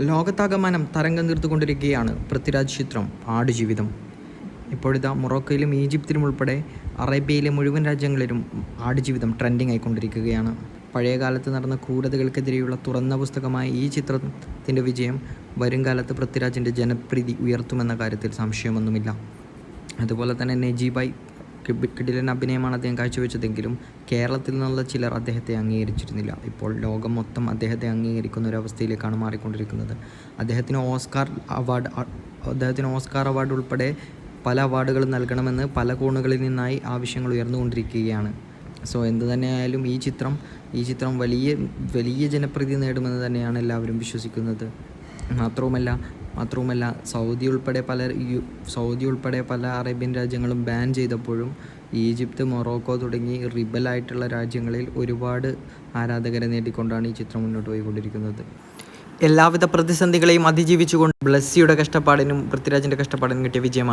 ലോകത്താകമാനം തരംഗം തീർത്തുകൊണ്ടിരിക്കുകയാണ് പൃഥ്വിരാജ് ചിത്രം ആടുജീവിതം. ഇപ്പോഴിതാ മൊറോക്കയിലും ഈജിപ്തിലും ഉൾപ്പെടെ അറേബ്യയിലെ മുഴുവൻ രാജ്യങ്ങളിലും ആടുജീവിതം ട്രെൻഡിങ് ആയിക്കൊണ്ടിരിക്കുകയാണ്. പഴയ കാലത്ത് നടന്ന ക്രൂരതകൾക്കെതിരെയുള്ള തുറന്ന പുസ്തകമായ ഈ ചിത്രത്തിന്റെ വിജയം വരും കാലത്ത് പൃഥ്വിരാജിന്റെ ജനപ്രീതി ഉയർത്തുമെന്ന കാര്യത്തിൽ സംശയമൊന്നുമില്ല. അതുപോലെ തന്നെ നജീബായി കിടിലൻ അഭിനയമാണ് അദ്ദേഹം കാഴ്ചവെച്ചതെങ്കിലും കേരളത്തിൽ നിന്നുള്ള ചിലർ അദ്ദേഹത്തെ അംഗീകരിച്ചിരുന്നില്ല. ഇപ്പോൾ ലോകം മൊത്തം അദ്ദേഹത്തെ അംഗീകരിക്കുന്ന ഒരു അവസ്ഥയിലേക്കാണ് മാറിക്കൊണ്ടിരിക്കുന്നത്. അദ്ദേഹത്തിന് ഓസ്കാർ അവാർഡ് അദ്ദേഹത്തിന് ഓസ്കാർ അവാർഡ് ഉൾപ്പെടെ പല അവാർഡുകളും നൽകണമെന്ന് പല കോണുകളിൽ നിന്നായി ആവശ്യങ്ങൾ ഉയർന്നുകൊണ്ടിരിക്കുകയാണ്. സോ എന്ത് തന്നെയായാലും ഈ ചിത്രം ഈ ചിത്രം വലിയ വലിയ ജനപ്രീതി നേടുമെന്ന് തന്നെയാണ് എല്ലാവരും വിശ്വസിക്കുന്നത്. മാത്രവുമല്ല മാത്രവുമല്ല സൗദി ഉൾപ്പെടെ പല സൗദി ഉൾപ്പെടെ പല അറേബ്യൻ രാജ്യങ്ങളും ബാൻ ചെയ്തപ്പോഴും ഈജിപ്ത് മൊറോക്കോ തുടങ്ങി റിബലായിട്ടുള്ള രാജ്യങ്ങളിൽ ഒരുപാട് ആരാധകരെ നേടിക്കൊണ്ടാണ് ഈ ചിത്രം മുന്നോട്ട് പോയിക്കൊണ്ടിരിക്കുന്നത്. എല്ലാവിധ പ്രതിസന്ധികളെയും അതിജീവിച്ചുകൊണ്ട് ബ്ലസ്സിയുടെ കഷ്ടപ്പാടിനും പൃഥ്വിരാജിന്റെ കഷ്ടപ്പാടിനും കിട്ടിയ വിജയമാണ്.